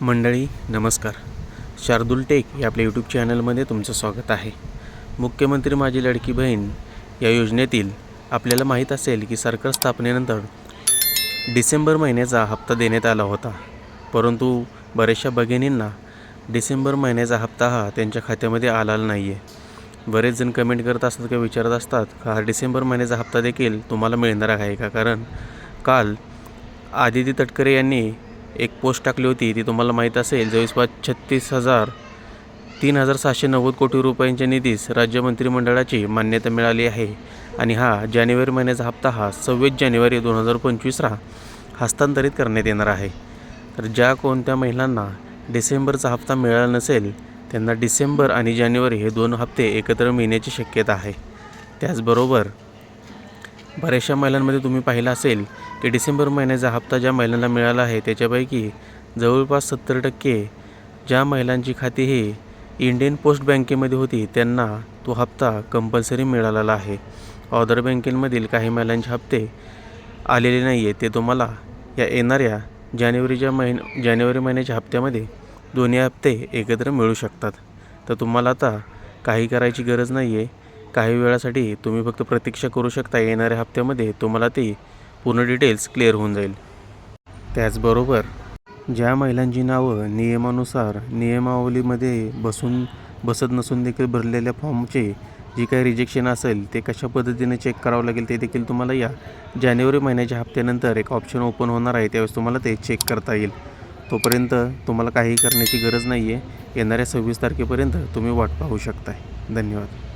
मंडळी नमस्कार. शार्दुल टेक या आपल्या यूट्यूब चॅनलमध्ये तुमचं स्वागत आहे. मुख्यमंत्री माझी लडकी बहीण या योजनेतील आपल्याला माहीत असेल की सरकार स्थापनेनंतर डिसेंबर महिन्याचा हप्ता देण्यात आला होता. परंतु बऱ्याचशा भगिनींना डिसेंबर महिन्याचा हप्ता हा त्यांच्या खात्यामध्ये आलेला नाही आहे बरेच जण कमेंट करत असतात किंवा विचारत असतात का हा डिसेंबर महिन्याचा हप्ता देखील तुम्हाला मिळणार आहे का? कारण काल आदिती तटकरे यांनी एक पोस्ट टाकली होती ती तुम्हाला माहीत असेल. जवळपास छत्तीस हजार तीन हजार सहाशे नव्वद कोटी रुपयांच्या निधीस राज्य मंत्रिमंडळाची मान्यता मिळाली आहे. आणि हा जानेवारी महिन्याचा हप्ता हा सव्वीस जानेवारी दोन हजार पंचवीसला हस्तांतरित करण्यात येणार आहे. तर ज्या कोणत्या महिलांना डिसेंबरचा हप्ता मिळाला नसेल त्यांना डिसेंबर आणि जानेवारी हे दोन हप्ते एकत्र मिळण्याची शक्यता आहे. त्याचबरोबर बऱ्याचशा महिलांमध्ये तुम्ही पाहिलं असेल की डिसेंबर महिन्याचा हप्ता ज्या महिलांना मिळाला आहे त्याच्यापैकी जवळपास सत्तर टक्के ज्या महिलांची खाती ही इंडियन पोस्ट बँकेमध्ये होती त्यांना तो हप्ता कंपल्सरी मिळालेला आहे. ऑदर बँकेमधील काही महिलांचे हप्ते आलेले नाही आहे ते तुम्हाला या येणाऱ्या जानेवारीच्या महिन जानेवारी महिन्याच्या हप्त्यामध्ये दोन्ही हप्ते एकत्र मिळू शकतात. तर तुम्हाला आता काही करायची गरज नाही आहे काही वेळासाठी तुम्ही फक्त प्रतीक्षा करू शकता येणाऱ्या हप्त्यामध्ये तुम्हाला ती पूर्ण डिटेल्स क्लिअर होऊन जाईल. त्याचबरोबर ज्या महिलांची नावं नियमानुसार नियमावलीमध्ये बसून बसत नसून देखील भरलेल्या फॉर्मचे जी काही रिजेक्शन असेल ते कशा पद्धतीने चेक करावं लागेल ते देखील तुम्हाला या जानेवारी महिन्याच्या हप्त्यानंतर एक ऑप्शन ओपन होणार आहे त्यावेळेस तुम्हाला ते चेक करता येईल. तोपर्यंत तुम्हाला काही करण्याची गरज नाही आहे येणाऱ्या सव्वीस तारखेपर्यंत तुम्ही वाट पाहू शकताय. धन्यवाद.